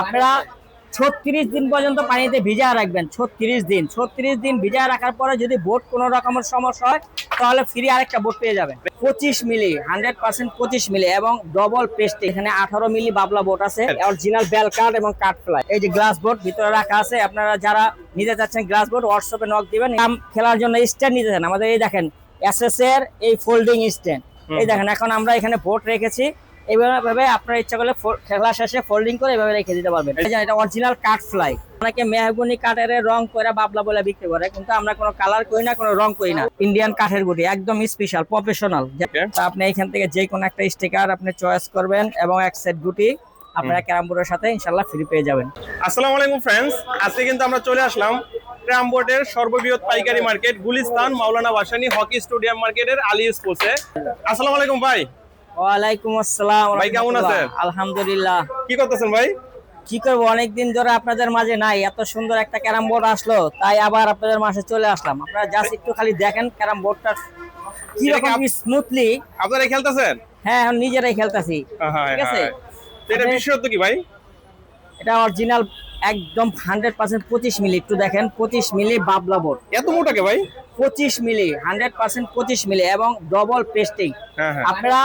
আপনারা ছত্রিশ দিন পর্যন্ত পানিতে ভিজা রাখবেন ছত্রিশ দিন। ছত্রিশ দিন ভিজা রাখার পরে যদি বোট কোনো রকমের সমস্যা হয় তাহলে ফ্রি আরেকটা বোট পেয়ে যাবেন। পঁচিশ মিলি হান্ড্রেড পার্সেন্ট পঁচিশ মিলি এবং ডবল পেস্ট এখানে আঠারো মিলি বাবলা বোট আছে অরিজিনাল বেল কার্ড এবং কাঠ ফ্লাই এই যে গ্লাস বোট ভিতরে রাখা আছে আপনারা যারা নিতে চাচ্ছেন গ্লাস বোট হোয়াটসঅ্যাপে নক দিবেন। নাম খেলার জন্য স্ট্যান্ড নিতে চান। আমাদের এই দেখেন এস এর এই ফোল্ডিং স্ট্যান্ড এই দেখেন এখন আমরা এখানে বোট রেখেছি। এইভাবে আপনার ইচ্ছা করলে খেলা শেষে ফোল্ডিং করে এভাবে রেখে দিতে পারবেন। এটা অরিজিনাল কাঠ ফ্লাই অনেকে মেহগুনি কাঠের রং করে বাবলা বলে বিক্রি করে কিন্তু আমরা কোনো কালার করি না কোনো রং করি না। ইন্ডিয়ান কাঠের গুটি একদম স্পেশাল প্রফেশনাল. আপনি এখান থেকে যে কোনো একটা স্টিকার আপনি চয়েস করবেন এবং এক সেট গুটি আপনারা ক্যারাম বোর্ডের সাথে ইনশাল্লাহ ফ্রি পেয়ে যাবেন। আসসালামু আলাইকুম ফ্রেন্ডস আজকে কিন্তু আমরা চলে আসলাম ট্রামবোর্ডের সর্ববৃহৎ পাইকারি market Gulistan Maulana Bhasani hockey stadium মার্কেটের আলী স্পোর্টসে আসসালামু আলাইকুম ভাই। ওয়ালাইকুম আসসালাম ভাই, কেমন আছেন? আলহামদুলিল্লাহ। কি করতেছেন ভাই? কি করব অনেকদিন ধরে আপনাদের মাঝে নাই এত সুন্দর একটা ক্যারাম বোর্ড আসলো তাই আবার আপনাদের মাঝে চলে আসলাম। আপনারা জাস্ট একটু খালি দেখেন ক্যারাম বোর্ডটা কি এটা রকম স্মুথলি আপনারা খেলতেছেন? হ্যাঁ নিজেরাই খেলতেছি। ঠিক আছে। এটা বিশেষত্ব কি ভাই? এটা অরিজিনাল একদম হান্ড্রেড পার্সেন্ট পঁচিশ মিলি একটু দেখেন পঁচিশ মিলি বাবলা বোর্ড। এত মোটাকে ভাই? পঁচিশ মিলি হান্ড্রেড পার্সেন্ট পঁচিশ মিলি এবং ডবল পেস্টিং হ্যাঁ হ্যাঁ। আপনারা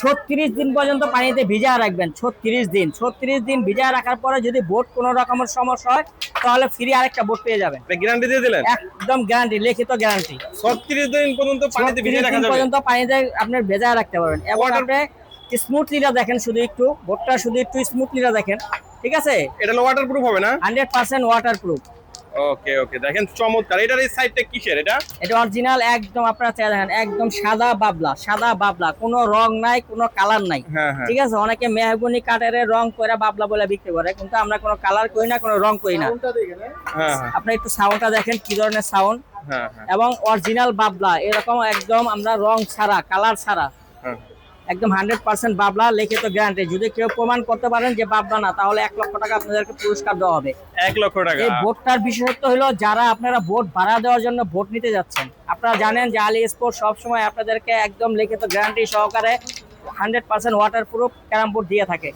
ছত্রিশ দিন পর্যন্ত পানিতে ভিজা রাখবেন ছত্রিশ দিন। ছত্রিশ দিন ভিজা রাখার পরে যদি বোট কোনো রকমের সমস্যা হয় তাহলে ফ্রি আরেকটা বোট পেয়ে যাবেন। গ্যারান্টি দিয়ে দিলেন? একদম গ্যারান্টি লিখিত গ্যারান্টি ছত্রিশ দিন পর্যন্ত পানিতে ভিজে রাখা যাবে? পর্যন্ত পানিতে আপনি ভেজা রাখতে পারবেন। এবং আপনি স্মুথলিটা দেখেন শুধু একটু বোটটা শুধু একটু স্মুথলিটা দেখেন ঠিক আছে? এটা ওয়াটার প্রুফ হবে না? Hundred percent waterproof okay okay. দেখেন চমৎকার। এটার এই সাইডটা কিসের এটা? এটা অরিজিনাল একদম আপনারা চেয়ে দেখেন একদম সাদা বাবলা সাদা বাবলা। কোনো রং নাই কোনো কালার নাই। হ্যাঁ হ্যাঁ। ঠিক আছে? অনেকে মেহগুনি কাঠের রং করে বাবলা বলে বিক্রি করে কিন্তু আমরা কোনো কালার করি না কোনো রং করি না। হ্যাঁ। হ্যাঁ আপনি একটু সাউন্ডটা দেখেন কি ধরনের সাউন্ড হ্যাঁ হ্যাঁ। এবং অরিজিনাল বাবলা এরকম একদম আমরা রং ছাড়া কালার ছাড়া। হ্যাঁ। একদম হান্ড্রেড পার্সেন্ট বাবলা লিখিত গ্যারান্টি যদি কেউ প্রমাণ করতে পারেন যে বাবলা না তাহলে এক লক্ষ টাকা আপনাদেরকে পুরস্কার দেওয়া হবে। এক লক্ষ টাকা। এই বোটটার বিশেষত্ব হলো যারা আপনারা ভোট ভাড়া দেওয়ার জন্য ভোট নিতে যাচ্ছেন আপনারা জানেন যে আলি স্পোর্ট সবসময় আপনাদেরকে একদম লিখিত গ্যারান্টি সহকারে hundred percent waterproof carrom board দিয়ে থাকে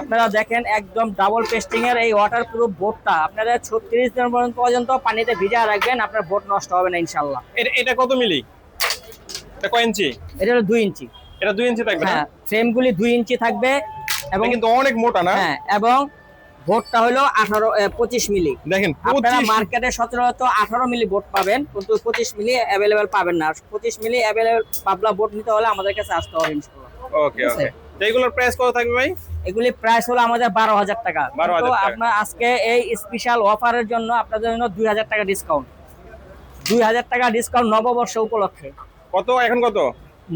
আপনারা দেখেন একদম ডাবল পেস্টিং এর এই ওয়াটার প্রুফ বোটটা আপনারা ছত্রিশ দিন পর্যন্ত পর্যন্ত পানিতে ভিজা রাখবেন আপনার বোট নষ্ট হবে না ইনশাল্লাহ এটা এটা কত মিলি? এটা কয় ইঞ্চি? এটা হলো দুই ইঞ্চি। এটা দুই ইঞ্চি থাকবে হ্যাঁ ফ্রেমগুলি দুই ইঞ্চি থাকবে এবং কিন্তু অনেক মোটা না? হ্যাঁ এবং বোটটা হলো আঠারো পঁচিশ মিলি। দেখেন আপনারা মার্কেটে সচরাচর আঠারো মিলি বোট পাবেন কিন্তু পঁচিশ মিলি অ্যাভেলেবেল পাবেন না। পঁচিশ মিলি অ্যাভেলেবেল পাবলা বোট নিতে হলে আমাদের কাছে আসতে হবে ওকে ওকে তো এগুলোর প্রাইস কত থাকবে ভাই? এগুলি প্রাইস হলো আমাদের বারো হাজার টাকা। 12,000 কিন্তু আপনার আজকে এই স্পেশাল অফারের জন্য আপনাদের জন্য দুই হাজার টাকা ডিসকাউন্ট দুই হাজার টাকা ডিসকাউন্ট নববর্ষ উপলক্ষে। কত? এখন কত?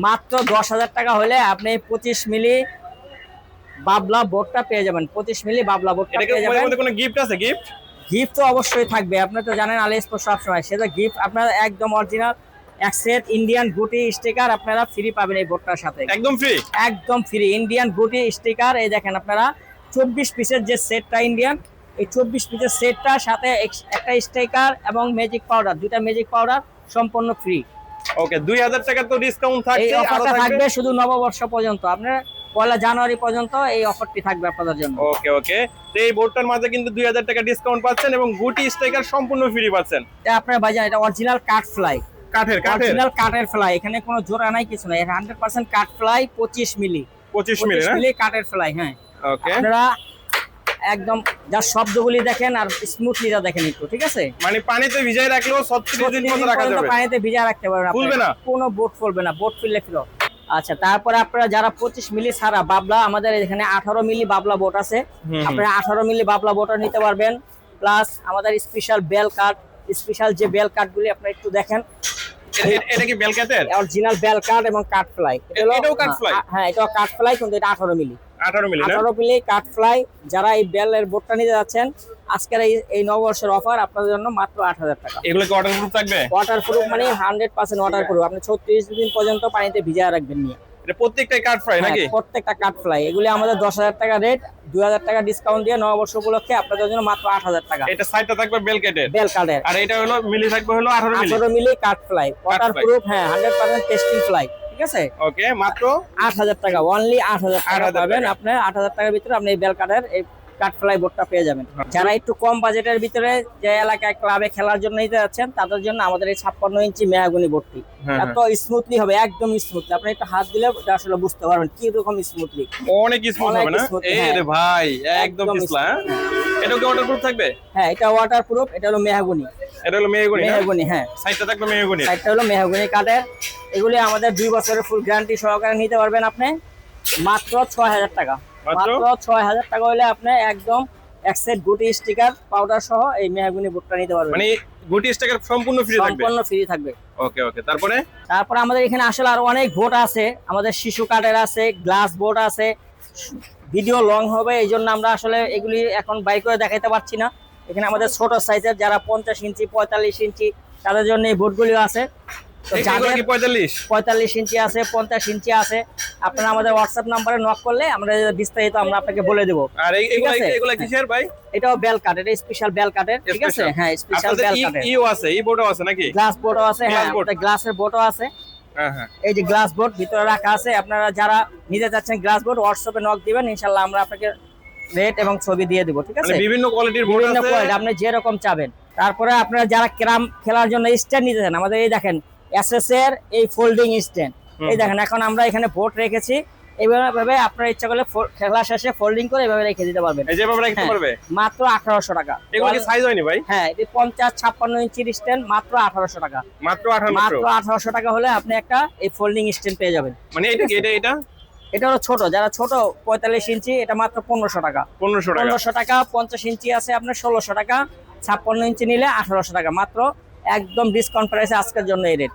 মাত্র দশ হাজার টাকা হলে আপনি পঁচিশ মিলি বাবলা বোটটা পেয়ে যাবেন। পঁচিশ মিলি বাবলা কি পেয়ে যাবেন। কোনো গিফট আছে গিফট গিফট তো অবশ্যই থাকবে। আপনি তো জানেন আলি স্পোর্ট সবসময়। সেটা গিফট আপনার একদম অরিজিনাল এক সেট ইন্ডিয়ান গুটি স্টিকার আপনারা ফ্রি পাবেন এই বোর্ডটার সাথে। একদম ফ্রি একদম ফ্রি ইন্ডিয়ান গুটি স্টিকার এই দেখেন আপনারা চব্বিশ পিসের যে সেটটা ইন্ডিয়ান এই চব্বিশ পিসের সেটটার সাথে একটা স্টিকার এবং ম্যাজিক পাউডার দুটা ম্যাজিক পাউডার সম্পূর্ণ ফ্রি ওকে দুই হাজার টাকা তো ডিসকাউন্ট থাকছে অফারটা থাকবে শুধু নববর্ষ পর্যন্ত। আপনার পয়লা জানুয়ারি পর্যন্ত এই অফারটি থাকবে আপনাদের জন্য। ওকে ওকে। তো এই বোর্ডটার মাঝে কিন্তু দুই হাজার টাকা ডিসকাউন্ট পাচ্ছেন এবং গুটি স্টিকার সম্পূর্ণ ফ্রি পাচ্ছেন। এটা আপনার ভাইজান এটা অরিজিনাল কাঠ ফ্লাই কাঠের কাঠের। অরিজিনাল কাঠের ফ্লাই এখানে কোনো জোড়া নাই কিছু নাই। হান্ড্রেড পার্সেন্ট কাঠ ফ্লাই পঁচিশ মিলি পঁচিশ মিলি না? মিলি কাঠের ফ্লাই হ্যাঁ। ওকে। আপনারা একদম যার শব্দগুলি দেখেন আর স্মুথলিটা দেখেন একটু ঠিক আছে? মানে পানিতে ভিজাই রাখলেও ছত্রিশ দিন প্রতিদিন মতো রাখা যাবে। পানিতে ভিজা রাখতে পারবেন। ফুলবে না? কোনো বোট ফুলবে না বোট ফিরলে ফিরো। আচ্ছা তারপরে আপনারা যারা পঁচিশ মিলি ছাড়া বাবলা আমাদের এখানে আঠারো মিলি বাবলা বোট আছে। আপনারা আঠারো মিলি বাবলা বোটও নিতে পারবেন। প্লাস আমাদের স্পেশাল বেল কাট স্পেশাল যে বেল কাটগুলি আপনারা একটু দেখেন। এটা- কি বেলকাতের অরিজিনাল বেল কাট এবং কাট ফ্লাই এটাও কাঠ fly? হ্যাঁ এটাও কাট ফ্লাই কিন্তু এটা আঠারো মিলি। আঠারো মিলি না আঠারো মিলি কাট ফ্লাই যারা এই বেলের বোটটা নিতে যাচ্ছেন আজকের এই এই নববর্ষের অফার আপনাদের জন্য মাত্র আট হাজার টাকা। এগুলো কি অর্ডার প্রুফ থাকবে? ওয়াটার প্রুফ মানে হান্ড্রেড পার্সেন্ট ওয়াটার প্রুফ আপনি ছত্রিশ দিন পর্যন্ত পানিতে ভিজা রাখবেন নিয়ে। এটা প্রত্যেকটাই কাঠ ফ্রাই হ্যাঁ, নাকি? প্রত্যেকটা কাট ফ্লাই। এগুলি আমাদের দশ হাজার টাকা রেট দুই হাজার টাকা ডিসকাউন্ট দিয়ে নববর্ষ উপলক্ষে আপনাদের জন্য মাত্র আট হাজার টাকা। এটা সাইডটা থাকবে বেল কাটের আর এটা হলো মিলি থাকবে হলো মিলি। আঠারো milli cut ply. Waterproof হ্যাঁ হান্ড্রেড পার্সেন্ট টেস্টিং ফ্লাই আছে? ওকে মাত্র? আট হাজার টাকা। অনলি আট হাজার টাকা 8,000 পাবেন আপনার আট হাজার টাকার ভিতরে আপনি এই বেলকাটার এই কাঠফ্লাই বোর্ডটা পেয়ে যাবেন। যারা একটু কম বাজেটের ভিতরে যে এলাকায় ক্লাবে খেলার জন্য নিতে যাচ্ছেন তাদের জন্য আমাদের এই ছাপ্পান্ন ইঞ্চি মেহাগুনি বোর্ডটি হ্যাঁ, এত স্মুথলি হবে একদম স্মুথলি আপনি একটু হাত দিলে আসলে বুঝতে পারবেন কি রকম স্মুথলি অনেক স্মুথ হবে না? এই হ্যাঁ। ভাই একদম পিছলা হ্যাঁ? এটা কি ওয়াটারপ্রুফ থাকবে? হ্যাঁ এটা ওয়াটার প্রুফ এটা হলো মেহাগুনি এটা হলো মেহগুনি না? মেহাগুনি হ্যাঁ। সাইডটা থাকবে মেহগুনি সাইডটা হলো মেহাগুনি কাঠের। এগুলি আমাদের দুই বছরের ফুল গ্যারান্টি সহকারে নিতে পারবেন আপনি। মাত্র ছয় হাজার টাকা। মাত্র? ছয় হাজার টাকা হলে আপনি একদম এক সেট গুটি স্টিকার পাউডার সহ এই মেহাগুনি বুটটা নিতে পারবেন। মানে গুটি স্টাকের সম্পূর্ণ ফ্রি থাকবে? সম্পূর্ণ ফ্রি থাকবে। ওকে ওকে। তারপরে? তারপর আমাদের এখানে আসলে আরও অনেক বোট আছে। আমাদের শিশু কাঠের আছে গ্লাস বোট আছে। ভিডিও লং হবে এই জন্য আমরা আসলে এগুলি এখন বাই করে দেখাইতে পারছি না। এখানে আমাদের ছোট সাইজের যারা পঞ্চাশ ইঞ্চি পঁয়তাল্লিশ ইঞ্চি তাদের জন্য এই বোটগুলিও আছে। পঁয়তাল্লিশ? ইঞ্চি আছে পঞ্চাশ ইঞ্চি আছে আপনারা আমাদের হোয়াটসঅ্যাপ নাম্বারে নক করলে আমরা বিস্তারিত আমরা আপনাকে বলে দেবো। আর এগুলা কিসের ভাই? এটাও বেল এটা স্পেশাল বেল কাঠের ঠিক আছে? হ্যাঁ স্পেশাল বেল কাঠের ইও আছে বোর্ডও আছে নাকি? গ্লাস বোর্ডও আছে হ্যাঁ গ্লাসের বোর্ডও আছে। হ্যাঁ হ্যাঁ। এই যে গ্লাস বোর্ড ভিতরে রাখা আছে আপনারা যারা নিতে চাচ্ছেন গ্লাস বোর্ড হোয়াটসঅ্যাপে নক দিবেন ইনশাল্লাহ আমরা আপনাকে রেট এবং ছবি দিয়ে দিব ঠিক আছে? মানে বিভিন্ন কোয়ালিটির বিভিন্ন কোয়ালিটি আপনি যেরকম চাবেন। তারপরে আপনারা যারা ক্রাম খেলার জন্য স্ট্যান্ড নিতে চান আমাদের এই দেখেন এর এই ফোল্ডিং স্ট্যান্ড এই দেখেন এখন আমরা এখানে বোর্ড রেখেছি। এইভাবে আপনার ইচ্ছা করলে খেলা শেষে ফোল্ডিং করে এভাবে রেখে দিতে পারবেন। হ্যাঁ। মাত্র আঠারোশো টাকা। সাইজ হয়নি ভাই? হ্যাঁ এটি পঞ্চাশ ছাপ্পান্ন ইঞ্চির স্ট্যান্ড মাত্র আঠারোশো টাকা। মাত্র মাত্র আঠারোশো টাকা হলে আপনি একটা এই ফোল্ডিং স্ট্যান্ড পেয়ে যাবেন। মানে এটা এটা এটা? এটা হলো ছোট যারা ছোট পঁয়তাল্লিশ ইঞ্চি এটা মাত্র পনেরোশো টাকা। পনেরোশো টাকা। পনেরোশো টাকা পঞ্চাশ ইঞ্চি আছে আপনার ষোলোশো টাকা ছাপ্পান্ন ইঞ্চি নিলে আঠারোশো টাকা মাত্র একদম ডিসকাউন্ট প্রাইসে আজকের জন্য এই রেট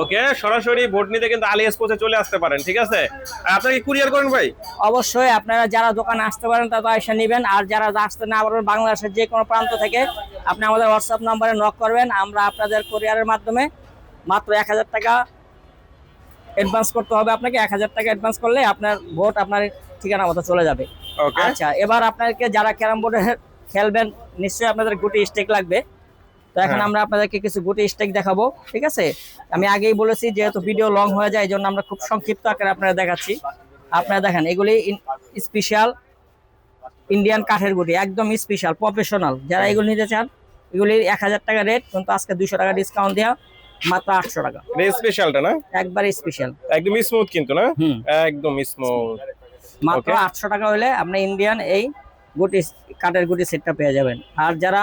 ওকে সরাসরি ভোট নিতে কিন্তু আলি এক্সপোতে চলে আসতে পারেন ঠিক আছে? আর আপনারা কি কুরিয়ার করেন ভাই? অবশ্যই আপনারা যারা দোকানে আসতে পারেন তারা এসে নেবেন। আর যারা আসতে না পারবেন বাংলাদেশের যে কোনো প্রান্ত থেকে আপনি আমাদের হোয়াটসঅ্যাপ নম্বরে নক করবেন। আমরা আপনাদের কোরিয়ারের মাধ্যমে মাত্র এক হাজার টাকা অ্যাডভান্স করতে হবে আপনাকে। এক হাজার টাকা অ্যাডভান্স করলে আপনার ভোট আপনার ঠিকানা মতো চলে যাবে। ওকে আচ্ছা এবার আপনাদেরকে যারা ক্যারাম বোর্ডে খেলবেন নিশ্চয়ই আপনাদের গুটি স্টেক লাগবে। তো এখন হ্যাঁ। আমরা আপনাদেরকে কিছু গুটি স্টেক দেখাবো ঠিক আছে? আমি আগেই বলেছি যেহেতু ভিডিও লং হয়ে যায় এই জন্য আমরা খুব সংক্ষিপ্ত আকারে আপনারা দেখাচ্ছি। আপনারা দেখেন এগুলি স্পেশাল ইন্ডিয়ান কাঠের গুটি একদম স্পেশাল প্রফেশনাল যারা এগুলো নিতে চান এগুলি এক হাজার টাকা রেট কিন্তু আজকে দুশো টাকা ডিসকাউন্ট দেওয়া মাত্র আটশো টাকা। স্পেশালটা না? একবারে স্পেশাল একদম স্মুথ কিন্তু না? একদম স্মুথ মাত্র আটশো টাকা হলে আপনি ইন্ডিয়ান এই গুটি কাঠের গুটি সেটটা পেয়ে যাবেন। আর যারা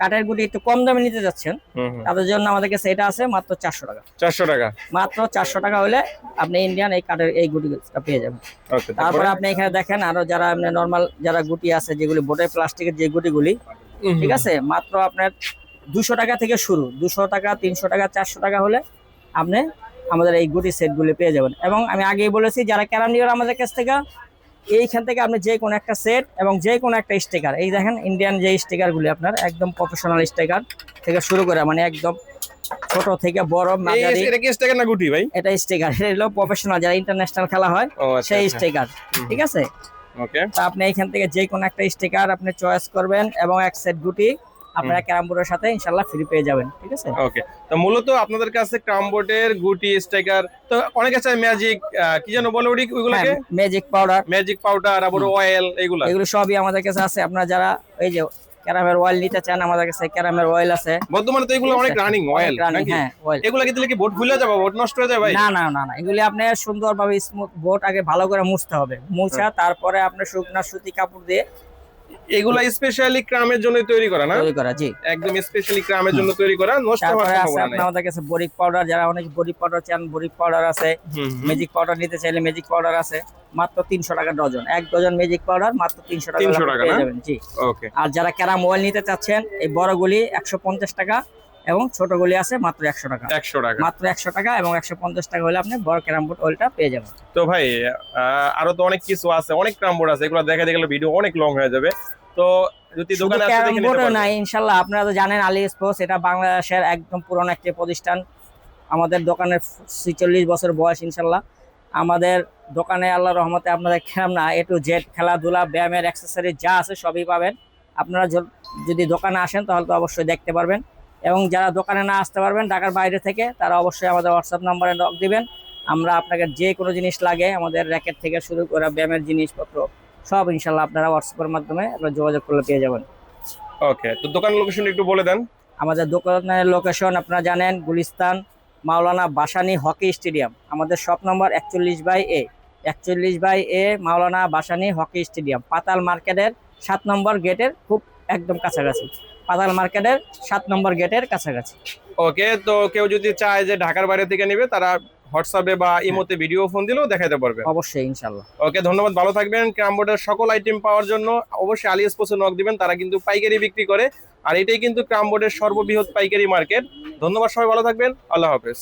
কাঠের গুটি একটু কম দামে নিতে যাচ্ছেন তাদের জন্য আমাদের কাছে এটা আছে মাত্র চারশো টাকা। চারশো টাকা। মাত্র চারশো টাকা হলে আপনি ইন্ডিয়ান এই কাঠের এই গুটিটা পেয়ে যাবেন। তারপরে? আপনি এখানে দেখেন আরও যারা আপনি নর্মাল যারা গুটি আছে যেগুলি বোটের প্লাস্টিকের যে গুটিগুলি ঠিক আছে? মাত্র আপনার দুশো টাকা থেকে শুরু। দুশো টাকা তিনশো টাকা চারশো টাকা হলে আপনি আমাদের এই গুটি সেটগুলি পেয়ে যাবেন। এবং আমি আগেই বলেছি যারা ক্যারাম নিবেন আমাদের কাছ থেকে এইখান থেকে আপনি যে কোনো একটা সেট এবং যে কোনো একটা স্টিকার এই দেখেন ইন্ডিয়ান যে স্টিকারগুলি আপনার একদম প্রফেশনাল স্টিকার থেকে শুরু করে মানে একদম ছোট থেকে বড় মাঝারি। এটা কি স্টিকার না গুটি ভাই? এটা স্টিকার এটা হলো প্রফেশনাল যারা ইন্টারন্যাশনাল খেলা হয় আচ্ছা সেই স্টিকার ঠিক আছে? ওকে তো আপনি এইখান থেকে যে কোনো একটা স্টিকার আপনি চয়েস করবেন এবং এক সেট গুটি আপনারা ক্যারাম বোর্ডের সাথে ইনশাল্লাহ ফ্রি পেয়ে যাবেন ঠিক আছে? ওকে তো মূলত আপনাদের কাছে ক্রামবোর্ডের গুটি স্টেকার তো অনেকে চায় ম্যাজিক কি যেন বলে ওটি ওইগুলোকে? ম্যাজিক পাউডার ম্যাজিক পাউডার আবার অয়েল এগুলা। এগুলো সবই আমাদের কাছে আছে। আপনারা যারা এই যে ক্যারামের অয়েল নিতে চান আমাদের কাছে ক্যারামের অয়েল আছে। বর্তমানে তো এগুলো অনেক রানিং অয়েল হ্যাঁ অয়েল এগুলা কি দিলে কি বোট ভুলে যাবে? বোট নষ্ট হয়ে যাবে ভাই? না না না না। এগুলি আপনি সুন্দরভাবে স্মুথ বোট আগে ভালো করে মুছতে হবে। মুছা তারপরে আপনি শুকনা সুতি কাপড় দিয়ে এগুলা স্পেশালি ক্রামের জন্য তৈরি করা না? তৈরি করা জি। একদম স্পেশালি ক্রামের জন্য তৈরি করা নষ্ট হওয়ার সম্ভাবনা নাই। আমাদের কাছে বরিক পাউডার যারা অনেক বরিক পাউডার চান বরিক পাউডার আছে। ম্যাজিক পাউডার নিতে চাইলে ম্যাজিক পাউডার আছে মাত্র তিনশো টাকা ডজন। এক ডজন ম্যাজিক পাউডার মাত্র তিনশো টাকা 300 টাকা পেয়ে যাবেন জি। ওকে আর যারা ক্যারাম অয়েল নিতে চাচ্ছেন এই বড়গুলি একশো পঞ্চাশ টাকা এবং ছোট গলি আছে মাত্র একশো টাকা। একশো টাকা। মাত্র একশো টাকা এবং একশো পঞ্চাশ টাকা হলে আপনি বড় ক্যারাম বোর্ড ওয়েলটা পেয়ে যাবেন। তো ভাই আরও তো অনেক কিছু আছে অনেক ক্যারাম বোর্ড আছে এগুলো দেখা দেখলে ভিডিও অনেক লং হয়ে যাবে। তো যদি দোকানে ক্যারাম। নাই ইনশাল্লাহ। আপনারা তো জানেন আলি স্পোর্টস এটা বাংলাদেশের একদম পুরনো একটি প্রতিষ্ঠান। আমাদের দোকানের ছিচল্লিশ বছর বয়স ইনশাল্লাহ। আমাদের দোকানে আল্লাহ রহমতে আপনাদের খেলাম না এ টু জেড খেলাধুলা ব্যায়ামের অ্যাক্সেসরি যা আছে সবই পাবেন। আপনারা যদি দোকানে আসেন তাহলে তো অবশ্যই দেখতে পারবেন। এবং যারা দোকানে না আসতে পারবেন ঢাকার বাইরে থেকে তারা অবশ্যই আমাদের হোয়াটসঅ্যাপ নাম্বারে নক দিবেন। আমরা আপনাকে যে কোনো জিনিস লাগে আমাদের র্যাকেট থেকে শুরু করে ব্যায়ামের জিনিসপত্র সব ইনশাল্লাহ আপনারা হোয়াটসঅ্যাপের মাধ্যমে আপনারা যোগাযোগ করলে পেয়ে যাবেন। ওকে তো দোকান লোকেশন একটু বলে দেন। আমাদের দোকানের লোকেশন আপনারা জানেন গুলিস্তান মাওলানা বাসানি হকি স্টেডিয়াম। আমাদের শপ নম্বর একচল্লিশ বাই এ একচল্লিশ by A Maulana Bhasani hockey stadium. পাতাল মার্কেটের সাত নম্বর গেটের খুব একদম কাছাকাছি। পাতাল মার্কেটের সাত নম্বর গেটের কাছাকাছি। ওকে তো কেউ যদি চায় যে ঢাকার বাইরে থেকে নেবে তারা হোয়াটসঅ্যাপে বা ইমোতে ভিডিও ফোন দিলেও দেখাতে পারবে। অবশ্যই ইনশাল্লাহ ওকে ধন্যবাদ ভালো থাকবেন। ক্রাম বোর্ডের সকল আইটেম পাওয়ার জন্য অবশ্যই আলি স্পোর্টসে নক দিবেন তারা কিন্তু পাইকারি বিক্রি করে। আর এটাই কিন্তু ক্রাম বোর্ডের সর্ববৃহৎ পাইকারি মার্কেট। ধন্যবাদ সবাই ভালো থাকবেন। আল্লাহ হাফেজ।